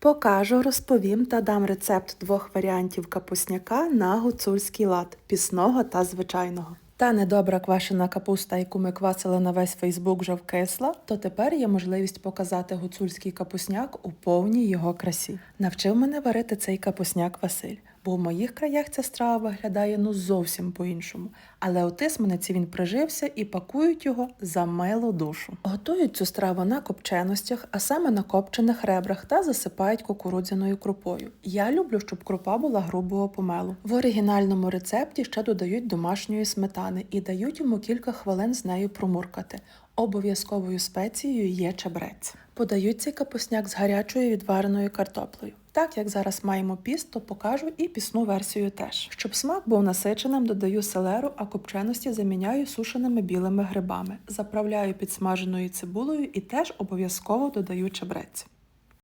Покажу, розповім та дам рецепт двох варіантів капусняка на гуцульський лад пісного та звичайного. Та недобра квашена капуста, яку ми квасили на весь Фейсбук, вже вкисла, то тепер є можливість показати гуцульський капусняк у повній його красі. Навчив мене варити цей капусняк Василь, бо в моїх краях ця страва виглядає ну зовсім по-іншому. Але у тисмениці він прижився і пакують його за милу душу. Готують цю страву на копченостях, а саме на копчених ребрах та засипають кукурудзяною крупою. Я люблю, щоб крупа була грубого помелу. В оригінальному рецепті ще додають домашньої сметани і дають йому кілька хвилин з нею промуркати. Обов'язковою спецією є чабрець. Подають цей капусняк з гарячою відвареною картоплею. Так як зараз маємо піст, то покажу і пісну версію теж. Щоб смак був насиченим, додаю селеру, а копченості заміняю сушеними білими грибами. Заправляю підсмаженою цибулею і теж обов'язково додаю чебрець.